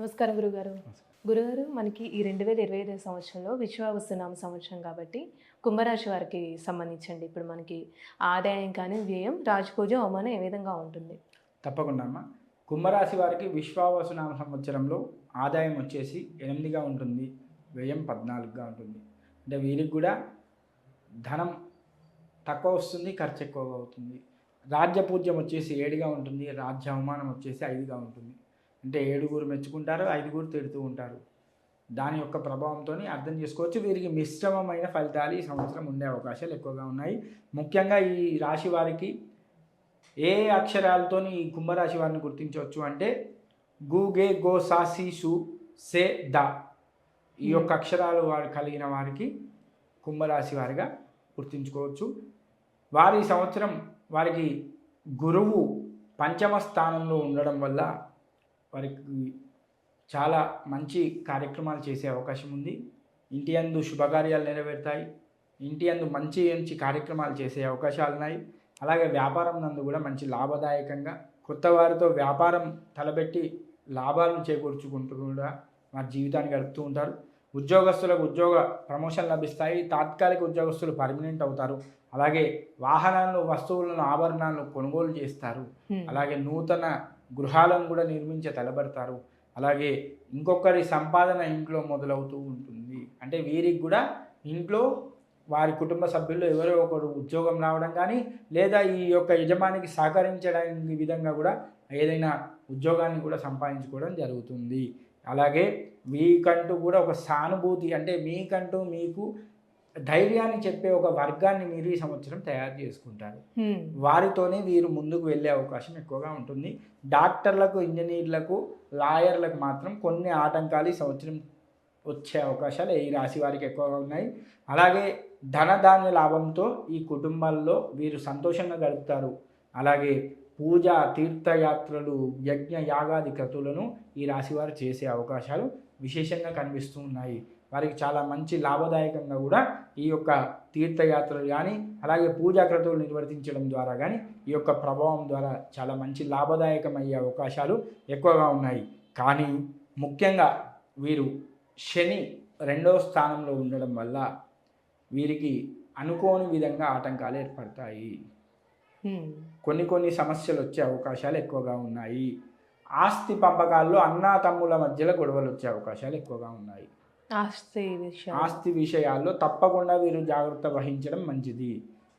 నమస్కారం గురుగారు. గురుగారు మనకి ఈ రెండు వేల ఇరవై ఐదు సంవత్సరంలో విశ్వావస్తునామ సంవత్సరం కాబట్టి కుంభరాశి వారికి సంబంధించండి. ఇప్పుడు మనకి ఆదాయం కానీ వ్యయం రాజపూజ అవమానం ఏ విధంగా ఉంటుంది? తప్పకుండా అమ్మ. కుంభరాశి వారికి విశ్వావసునామ సంవత్సరంలో ఆదాయం వచ్చేసి ఎనిమిదిగా ఉంటుంది. వ్యయం పద్నాలుగుగా ఉంటుంది. అంటే వీరికి కూడా ధనం తక్కువ వస్తుంది ఖర్చు ఎక్కువగా అవుతుంది. రాజ్యపూజ్యం వచ్చేసి ఏడుగా ఉంటుంది. రాజ్య అవమానం వచ్చేసి ఐదుగా ఉంటుంది. అంటే ఏడుగురు మెచ్చుకుంటారు ఐదుగురు తిడుతూ ఉంటారు. దాని యొక్క ప్రభావంతో అర్థం చేసుకోవచ్చు. వీరికి మిశ్రమమైన ఫలితాలు ఈ సంవత్సరం ఉండే అవకాశాలు ఎక్కువగా ఉన్నాయి. ముఖ్యంగా ఈ రాశి వారికి ఏ అక్షరాలతోని ఈ కుంభరాశి వారిని గుర్తించవచ్చు అంటే గు గే గో సా సి సు ద ఈ యొక్క అక్షరాలు వారు కలిగిన వారికి కుంభరాశి వారిగా గుర్తించుకోవచ్చు. వారి సంవత్సరం వారికి గురువు పంచమ స్థానంలో ఉండడం వల్ల వారికి చాలా మంచి కార్యక్రమాలు చేసే అవకాశం ఉంది. ఇంటి అందు శుభకార్యాలు నెరవేరుతాయి. ఇంటి అందు మంచి మంచి కార్యక్రమాలు చేసే అవకాశాలు ఉన్నాయి. అలాగే వ్యాపారం నందు కూడా మంచి లాభదాయకంగా కొత్త వారితో వ్యాపారం తలబెట్టి లాభాలను చేకూర్చుకుంటూ కూడా వారి జీవితాన్ని గడుపుతూ ఉంటారు. ఉద్యోగస్తులకు ఉద్యోగ ప్రమోషన్ లభిస్తాయి. తాత్కాలిక ఉద్యోగస్తులు పర్మనెంట్ అవుతారు. అలాగే వాహనాలను వస్తువులను ఆభరణాలను కొనుగోలు చేస్తారు. అలాగే నూతన గృహాలను కూడా నిర్మించే తలబడతారు. అలాగే ఇంకొకరి సంపాదన ఇంట్లో మొదలవుతూ ఉంటుంది. అంటే వీరికి కూడా ఇంట్లో వారి కుటుంబ సభ్యుల్లో ఎవరో ఒకరు ఉద్యోగం రావడం కానీ లేదా ఈ యొక్క యజమానికి సహకరించడానికి విధంగా కూడా ఏదైనా ఉద్యోగాన్ని కూడా సంపాదించుకోవడం జరుగుతుంది. అలాగే మీకంటూ కూడా ఒక సానుభూతి అంటే మీకంటూ మీకు ధైర్యాన్ని చెప్పే ఒక వర్గాన్ని మీరు ఈ సంవత్సరం తయారు చేసుకుంటారు. వారితోనే వీరు ముందుకు వెళ్ళే అవకాశం ఎక్కువగా ఉంటుంది. డాక్టర్లకు ఇంజనీర్లకు లాయర్లకు మాత్రం కొన్ని ఆటంకాలు ఈ సంవత్సరం వచ్చే అవకాశాలు ఈ రాశి వారికి ఎక్కువగా ఉన్నాయి. అలాగే ధనధాన్య లాభంతో ఈ కుటుంబాల్లో వీరు సంతోషంగా గడుపుతారు. అలాగే పూజ తీర్థయాత్రలు యజ్ఞ యాగాది క్రతువులను ఈ రాశివారు చేసే అవకాశాలు విశేషంగా కనిపిస్తూ ఉన్నాయి. వారికి చాలా మంచి లాభదాయకంగా కూడా ఈ యొక్క తీర్థయాత్రలు కానీ అలాగే పూజా క్రతువులు నిర్వర్తించడం ద్వారా కానీ ఈ యొక్క ప్రభావం ద్వారా చాలా మంచి లాభదాయకమయ్యే అవకాశాలు ఎక్కువగా ఉన్నాయి. కానీ ముఖ్యంగా వీరు శని రెండవ స్థానంలో ఉండడం వల్ల వీరికి అనుకోని విధంగా ఆటంకాలు ఏర్పడతాయి. కొన్ని కొన్ని సమస్యలు వచ్చే అవకాశాలు ఎక్కువగా ఉన్నాయి. ఆస్తి పంపకాల్లో అన్నా తమ్ముల మధ్యలో గొడవలు వచ్చే అవకాశాలు ఎక్కువగా ఉన్నాయి. ఆస్తి ఆస్తి విషయాల్లో తప్పకుండా వీరు జాగ్రత్త వహించడం మంచిది.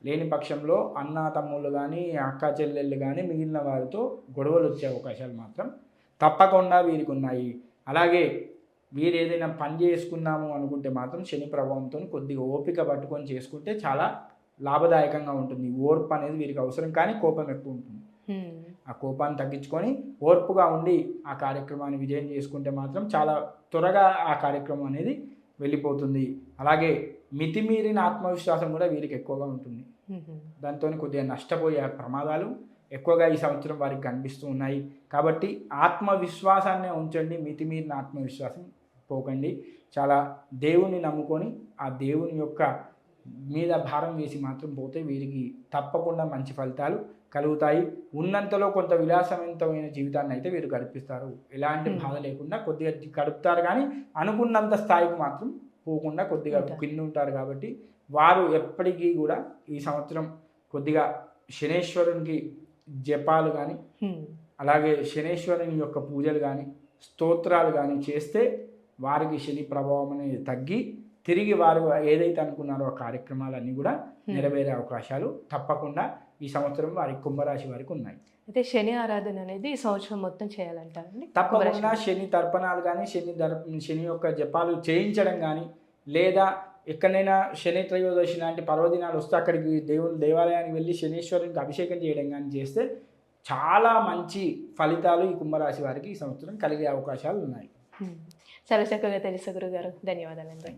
లేని పక్షంలో అన్న తమ్ముళ్ళు కానీ అక్క చెల్లెళ్ళు కానీ మిగిలిన వారితో గొడవలు వచ్చే అవకాశాలు మాత్రం తప్పకుండా వీరికి ఉన్నాయి అలాగే వీరు ఏదైనా పని చేసుకుందాము అనుకుంటే మాత్రం శని ప్రభావంతో కొద్దిగా ఓపిక పట్టుకొని చేసుకుంటే చాలా లాభదాయకంగా ఉంటుంది. ఓర్పు అనేది వీరికి అవసరం కానీ కోపం ఎక్కువ ఉంటుంది. ఆ కోపాన్ని తగ్గించుకొని ఓర్పుగా ఉండి ఆ కార్యక్రమాన్ని విజయం చేసుకుంటే మాత్రం చాలా త్వరగా ఆ కార్యక్రమం అనేది వెళ్ళిపోతుంది అలాగే మితిమీరిన ఆత్మవిశ్వాసం కూడా వీరికి ఎక్కువగా ఉంటుంది. హ్మ్. దాంతో కొద్దిగా నష్టపోయే ప్రమాదాలు ఎక్కువగా ఈ సంవత్సరం వారికి కనిపిస్తూ ఉన్నాయి కాబట్టి ఆత్మవిశ్వాసాన్నే ఉంచండి మితిమీరిన ఆత్మవిశ్వాసం పోకండి చాలా దేవుని నమ్ముకొని ఆ దేవుని యొక్క మీద భారం వేసి మాత్రం పోతే వీరికి తప్పకుండా మంచి ఫలితాలు కలుగుతాయి ఉన్నంతలో కొంత విలాసవంతమైన జీవితాన్ని అయితే వీరు గడిపిస్తారు ఎలాంటి. బాధ లేకుండా కొద్దిగా గడుపుతారు కానీ అనుకున్నంత స్థాయికి మాత్రం పోకుండా కొద్దిగా. కింద ఉంటారు కాబట్టి వారు ఎప్పటికీ కూడా ఈ సంవత్సరం కొద్దిగా శనేశ్వరునికి జపాలు కానీ. అలాగే శనేశ్వరుని యొక్క పూజలు కానీ స్తోత్రాలు కానీ చేస్తే వారికి శని ప్రభావం అనేది తగ్గి తిరిగి వారు ఏదైతే అనుకున్నారో ఆ కార్యక్రమాలన్నీ కూడా నెరవేరే అవకాశాలు తప్పకుండా ఈ సంవత్సరం వారి కుంభరాశి వారికి ఉన్నాయి. అయితే శని ఆరాధన అనేది ఈ సంవత్సరం మొత్తం చేయాలంటారండి? తప్పకుండా శని తర్పణాలు కానీ శని దర్ శని యొక్క జపాలు చేయించడం కానీ లేదా ఎక్కడైనా శని త్రయోదశి లాంటి పర్వదినాలు వస్తే అక్కడికి దేవుని దేవాలయానికి వెళ్ళి శనీశ్వరునికి అభిషేకం చేయడం కానీ చేస్తే చాలా మంచి ఫలితాలు ఈ కుంభరాశి వారికి ఈ సంవత్సరం కలిగే అవకాశాలు ఉన్నాయి. చాలా చక్కగా తెలుసు గురుగారు. ధన్యవాదాలండి.